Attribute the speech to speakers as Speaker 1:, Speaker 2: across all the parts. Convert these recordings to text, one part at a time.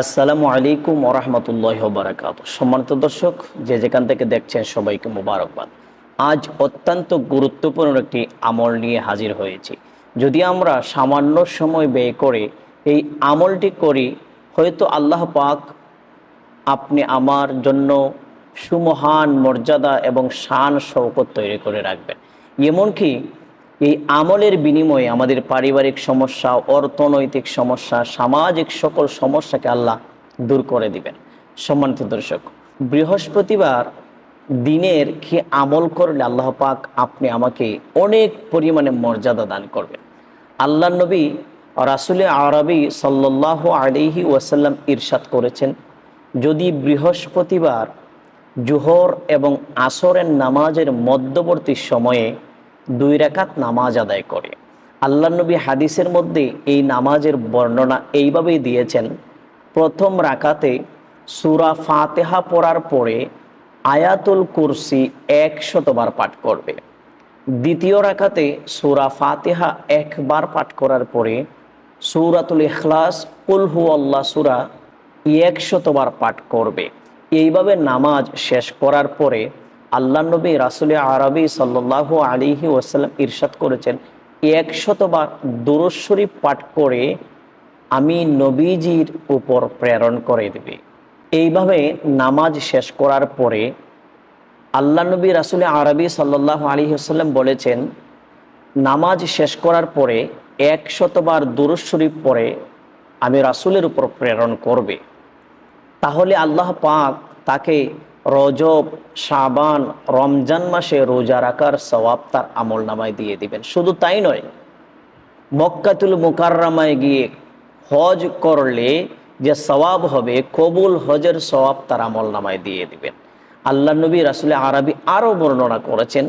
Speaker 1: আসসালামু আলাইকুম ওরহমতুল্লাহ বারাকাত সম্মানিত দর্শক, যে যেখান থেকে দেখছেন সবাইকে মোবারকবাদ। আজ অত্যন্ত গুরুত্বপূর্ণ একটি আমল নিয়ে হাজির হয়েছি। যদি আমরা সামান্য সময় ব্যয় করে এই আমলটি করি, হয়তো আল্লাহ পাক আপনি আমার জন্য সুমহান মর্যাদা এবং শান শৌকত তৈরি করে রাখবেন। এমনকি এই আমলের বিনিময়ে আমাদের পারিবারিক সমস্যা, অর্থনৈতিক সমস্যা, সামাজিক সকল সমস্যাকে আল্লাহ দূর করে দিবেন। সম্মানিত দর্শক, বৃহস্পতিবার দিনের কি আমল করলে আল্লাহ পাক আপনি আমাকে অনেক পরিমাণে মর্যাদা দান করবেন? আল্লাহ নবী রাসুল আরবি সাল্লাহ আলিহি ওয়াসাল্লাম ইরশাদ করেছেন, যদি বৃহস্পতিবার জোহর এবং আসরের নামাজের মধ্যবর্তী সময়ে দুই রাকাত নামাজ আদায় করে। আল্লাহ নবী হাদিসের মধ্যে এই নামাজের বর্ণনা এইভাবেই দিয়েছেন, প্রথম রাকাতে সুরা ফাতেহা পড়ার পরে আয়াতুল কুরসি একশতবার পাঠ করবে। দ্বিতীয় রাকাতে সুরা ফাতেহা একবার পাঠ করার পরে সৌরাতুল ইখলাস উলহু আল্লাহ সুরা একশতবার পাঠ করবে। এইভাবে নামাজ শেষ করার পরে আল্লাহ নবী রাসুল আরবি সাল্লাহ আলিহি ওয়াসাল্লাম ইরশাদ করেছেন, একশতবার দুরস্বরী পাঠ করে আমি নবীজির উপর প্রেরণ করে দেবে। এইভাবে নামাজ শেষ করার পরে আল্লাহ নবী রাসুল আরবি সাল্লাহ আলী আসাল্লাম বলেছেন, নামাজ শেষ করার পরে একশতবার দুরুশরীফ পরে আমি রাসুলের উপর প্রেরণ করবে। তাহলে আল্লাহ পাক তাকে রজব সাবান রমজান মাসে রোজা রাখার সওয়াব তার আমল নামায় দিয়ে দিবেন। শুধু তাই নয়, মক্কাতুল মুকাররামায় গিয়ে হজ করলে যে সওয়াব হবে, কবুল হজের সওয়াব তার আমল নামায় দিয়ে দিবেন। আল্লাহ নবী রাসুল আরবি আরও বর্ণনা করেছেন,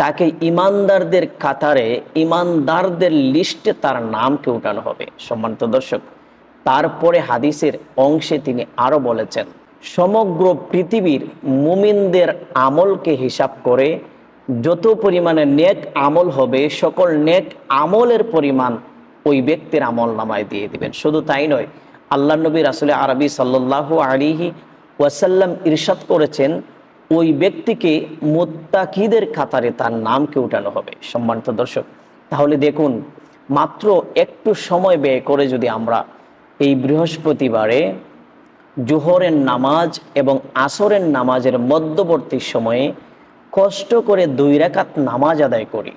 Speaker 1: তাকে ইমানদারদের কাতারে ইমানদারদের লিস্টে তার নামকে উঠানো হবে। সম্মানিত দর্শক, তারপরে হাদিসের অংশে তিনি আরও বলেছেন সমগ্র পৃথিবীর মুমিনদের আমলকে হিসাব করে যত পরিমাণে নেক আমল হবে, সকল নেক আমলের পরিমাণ ওই ব্যক্তির আমল নামায় দিয়ে দিবেন। শুধু তাই নয়, আল্লাহ নবী রাসুল আরবি সাল্লাহ আলিহি ওয়াসাল্লাম ইরশাদ করেছেন, ওই ব্যক্তিকে মোত্তাকিদের কাতারে তার নামকে উঠানো হবে। সম্মানিত দর্শক, তাহলে দেখুন, মাত্র একটু সময় ব্যয় করে যদি আমরা এই বৃহস্পতিবারে জোহরের নামাজ এবং আসরের নামাজের মধ্যবর্তী সময়ে কষ্ট করে দুই রাকাত নামাজ আদায় করি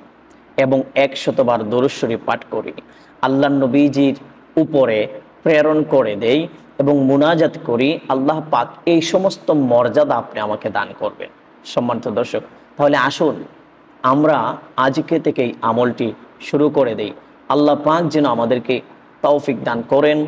Speaker 1: এবং একশতবার দরুশ্বরী পাঠ করি। আল্লাহ নবীজির উপরে প্রেরণ করে দেই এবং মুনাজাত করি। আল্লাহ পাক এই সমস্ত মর্যাদা আপনি আমাকে দান করবেন। সম্মানিত দর্শক, তাহলে আসুন, আমরা আজকে থেকেই আমলটি শুরু করে দেই। আল্লাহ পাক যেন আমাদেরকে তৌফিক দান করেন।